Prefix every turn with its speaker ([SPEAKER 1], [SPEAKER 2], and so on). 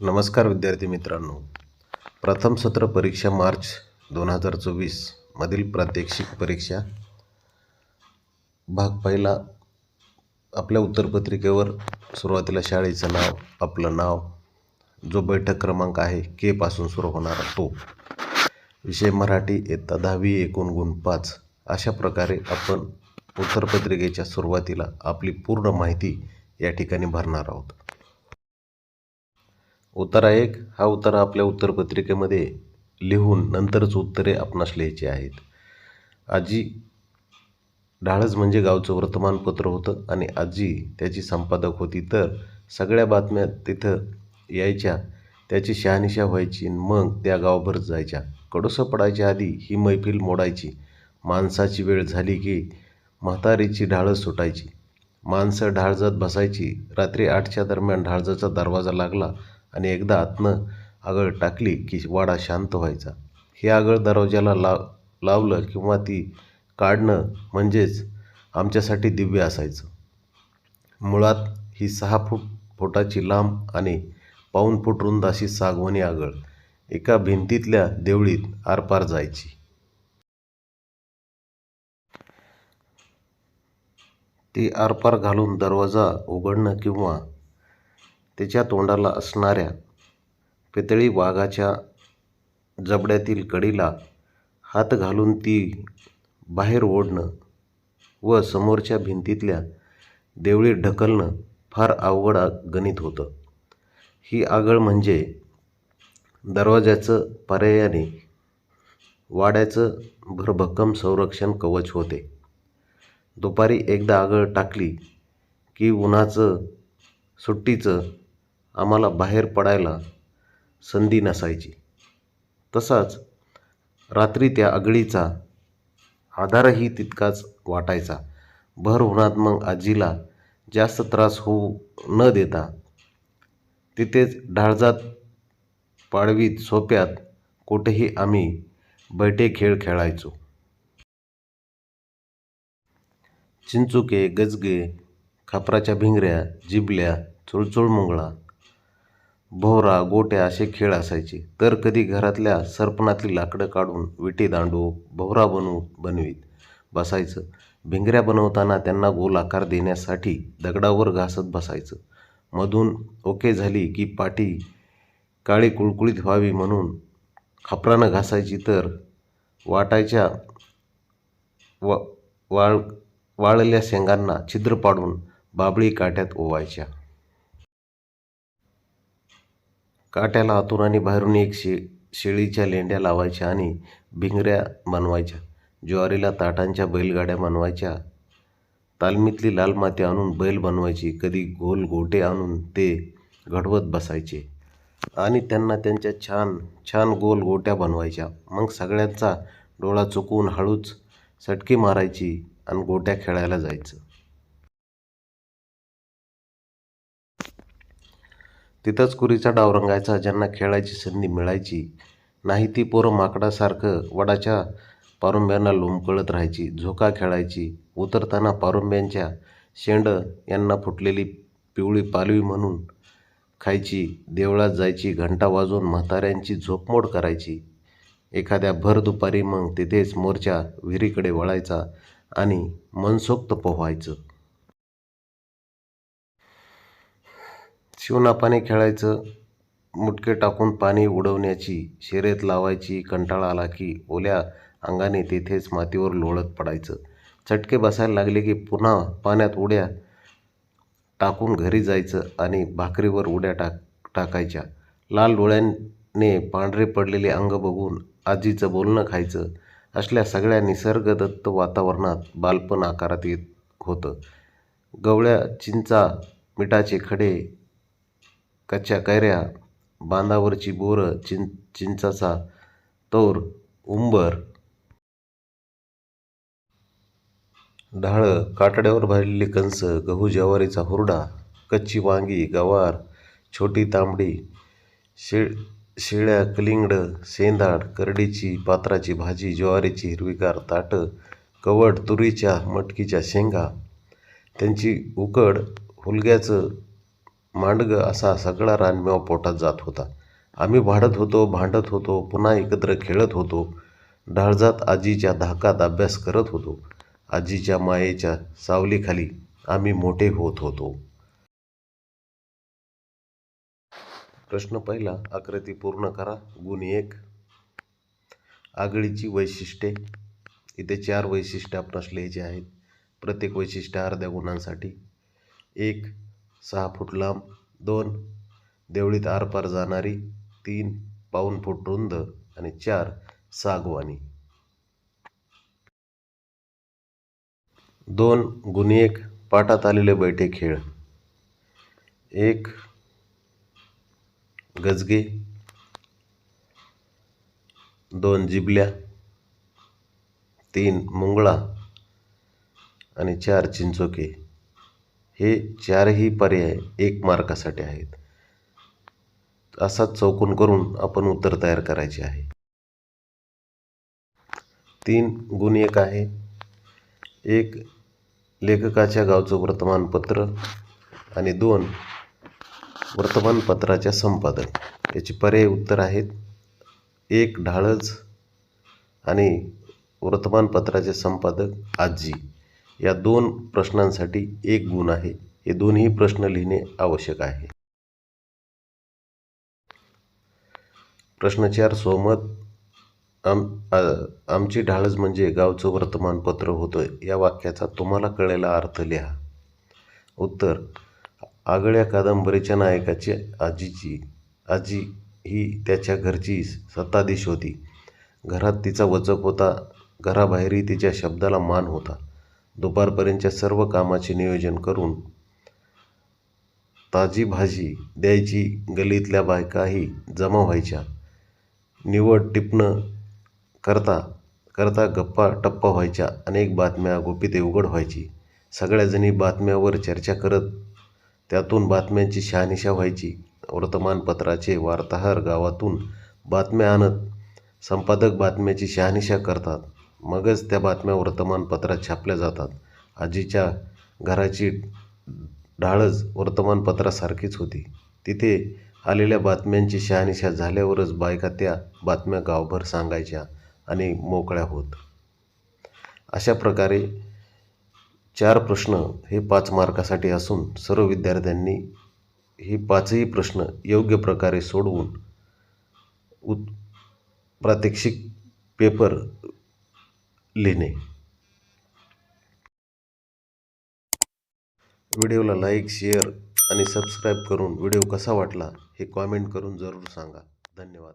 [SPEAKER 1] नमस्कार विद्यार्थी मित्रांनो. प्रथम सत्र परीक्षा मार्च दोन हजार चोवीसमधील प्रात्यक्षिक परीक्षा. भाग पहिला आपल्या उत्तरपत्रिकेवर सुरुवातीला शाळेचं नाव आपलं नाव जो बैठक क्रमांक आहे के पासून सुरू होणारा तो. विषय मराठी इयत्ता दहावी एकूण गुण पाच. अशा प्रकारे आपण उत्तरपत्रिकेच्या सुरुवातीला आपली पूर्ण माहिती या ठिकाणी भरणार आहोत. उतारा एक हा उतारा आपल्या उत्तरपत्रिकेमध्ये लिहून नंतरच उत्तरे आपणास लिहायची आहेत. आजी ढाळज म्हणजे गावचं वर्तमानपत्र होतं आणि आजी त्याची संपादक होती. तर सगळ्या बातम्या तिथं यायच्या त्याची शहानिशा व्हायची मग त्या गावभर जायच्या. कडोसं पडायच्या आधी ही मैफिल मोडायची. माणसाची वेळ झाली की म्हातारीची ढाळं सुटायची. माणसं ढाळजात बसायची. रात्री आठच्या दरम्यान ढाळजाचा दरवाजा लागला. आणि एकदा आतनं आगळ टाकली की वाडा शांत व्हायचा. हे आगळ दरवाजाला लाव लावलं किंवा ती काढणं म्हणजेच आमच्यासाठी दिव्य असायचं. मुळात ही सहा फूट फुटाची लांब आणि पाऊण फूट रुंद अशी सागवणी आगळ एका भिंतीतल्या देवळीत आरपार जायची. ती आरपार घालून दरवाजा उघडणं किंवा त्याच्या तोंडाला असणाऱ्या पितळी वाघाच्या जबड्यातील कडीला हात घालून ती बाहेर ओढणं व समोरच्या भिंतीतल्या देवळीत ढकलणं फार अवघड आ- गणित होतं. ही आगळ म्हणजे दरवाज्याचं पर्यायाने वाड्याचं भरभक्कम संरक्षण कवच होते. दुपारी एकदा आगळ टाकली की उन्हाचं सुट्टीचं आम्हाला बाहेर पडायला संधी नसायची. तसाच रात्री त्या आगळीचा आधारही तितकाच वाटायचा. भर उन्हात मग आजीला जास्त त्रास होऊ न देता तिथेच ढाळजात पाडवीत सोप्यात कुठेही आम्ही बैठे खेळ खेळायचो. चिंचुके गजगे खापराच्या भिंगऱ्या जिबल्या चुळचुळ मुंगळा भोवरा गोट्या असे खेळ असायचे. तर कधी घरातल्या सरपणातली लाकडं काढून विटी दांडू भोवरा बनवू बनवीत. बसायचं. भिंगऱ्या बनवताना त्यांना गोल आकार देण्यासाठी दगडावर घासत बसायचं. मधून ओके झाली की पाटी काळी कुळकुळीत व्हावी म्हणून खापरानं घासायची तर वाटायच्या वा वाळ वाळल्या शेंगांना छिद्र पाडून बाबळी काट्यात ओवायच्या. काट्याला आतून आणि बाहेरून एक शे शेळीच्या लेंड्या लावायच्या आणि भिंगऱ्या बनवायच्या ज्वारीला ताटांच्या बैलगाड्या बनवायच्या तालमीतली लाल माती आणून बैल बनवायची. कधी गोल गोटे आणून ते घडवत बसायचे. आणि त्यांना त्यांच्या छान छान गोल गोट्या बनवायच्या. मग सगळ्यांचा डोळा चुकवून हळूच सटकी मारायची आणि गोट्या खेळायला जायचं. तिथंच कुरीचा डाव रंगायचा ज्यांना खेळायची संधी मिळायची नाही ती पोरं माकडासारखं वडाच्या पारुंब्यांना लोंबकळत राहायची झोका खेळायची. उतरताना पारुंब्यांच्या शेंड यांना फुटलेली पिवळी पालवी म्हणून खायची देवळात जायची घंटा वाजवून म्हाताऱ्यांची झोपमोड करायची. एखाद्या भर दुपारी मग तिथेच मोरच्या विहिरीकडे वळायचा आणि मनसोक्त पोहायचं. शिवनापाने खेळायचं मुटके टाकून पाणी उडवण्याची शर्यत लावायची कंटाळा आला की ओल्या अंगाने तेथेच मातीवर लोळत पडायचं. चटके बसायला लागले की पुन्हा पाण्यात उड्या टाकून घरी जायचं आणि भाकरीवर उड्या टाक टाकायच्या. लाल डोळ्याने पांढरे पडलेले अंग बघून आजीचं बोलणं खायचं. असल्या सगळ्या निसर्गदत्त वातावरणात बालपण आकारात येत होतं. गवळ्या चिंचा मिठाचे खडे कच्च्या कैऱ्या बांधावरची बोरं चिं चिंचाचा तोर उंबर ढाळं कातड्यावर भरलेली कंस गहू ज्वारीचा हुरडा कच्ची वांगी गवार छोटी तांबडी शेळ शिळ्या कलिंगडं सेंदाड करडीची पात्राची भाजी ज्वारीची हिरवीगार ताटं कवट तुरीच्या मटकीच्या शेंगा त्यांची उकड हुलग्याचं मांडगं असा सगळा रानमेवा पोटात जात होता. आम्ही भाडत होतो भांडत होतो पुन्हा एकत्र खेळत होतो. ढाळजात आजीच्या धाकात अभ्यास करत होतो. आजीच्या मायेच्या सावलीखाली आम्ही मोठे होत होतो. प्रश्न पहिला आकृती पूर्ण करा. गुण एक. आगळीची वैशिष्ट्ये. इथे चार वैशिष्ट्ये आपणास लिहायची आहेत. प्रत्येक वैशिष्ट्य अर्ध्या गुणांसाठी. एक सहा फूट लांब दोन देवळीत आरपार जाणारी तीन पाऊण फूट रुंद आणि चार सागवानी. दोन गुणी एक पाटात आलेले बैठे खेळ. एक गजगे. दोन जिबल्या. तीन मुंगळा. आणि चार चिंचोके. हे चारही पर्याय एक मार्कासाठी आहेत. असाच चौकोन करून आपण उत्तर तयार करायचे आहे. तीन गुण एक आहे. एक लेखकाच्या गावचं वर्तमानपत्र आणि दोन वर्तमानपत्राच्या संपादक याचे पर्याय उत्तर आहेत. एक ढाळज आणि वर्तमानपत्राचे संपादक आजी. या दोन प्रश्नांसाठी एक गुण आहे. हे दोन्ही प्रश्न लिहिणे आवश्यक आहे. प्रश्न चार सोमत आम आमची ढाळज म्हणजे गावचं वर्तमानपत्र होतं. या वाक्याचा तुम्हाला कळलेला अर्थ लिहा. उत्तर आगळ्या कादंबरीच्या नायकाची आजीची आजी ही त्याच्या घरची सत्ताधीश होती. घरात तिचा वचक होता. घराबाहेरही तिच्या शब्दाला मान होता. दुपारपर्यंतच्या सर्व कामाचे नियोजन करून ताजी भाजी द्यायची गलीतल्या बायकाही जमा व्हायच्या. निवड टिपणं करता करता गप्पा टप्पा व्हायच्या. अनेक बातम्या गोपिते उघड व्हायची. सगळ्याजणी बातम्यावर चर्चा करत त्यातून बातम्यांची शहानिशा व्हायची. वर्तमानपत्राचे वार्ताहर गावातून बातम्या आणत संपादक बातम्याची शहानिशा करतात. मगच त्या बातम्या वर्तमानपत्रात छापल्या जातात. आजीच्या घराची ढाळच वर्तमानपत्रासारखीच होती. तिथे आलेल्या बातम्यांची शहानिशा झाल्यावरच बायका त्या बातम्या गावभर सांगायच्या आणि मोकळ्या होत. अशा प्रकारे चार प्रश्न हे पाच मार्कासाठी असून सर्व विद्यार्थ्यांनी हे पाचही प्रश्न योग्य प्रकारे सोडवून उत प्रात्यक्षिक पेपर लिहिणे व्हिडिओला लाईक शेअर आणि सबस्क्राईब करून व्हिडिओ कसा वाटला हे कॉमेंट करून जरूर सांगा. धन्यवाद.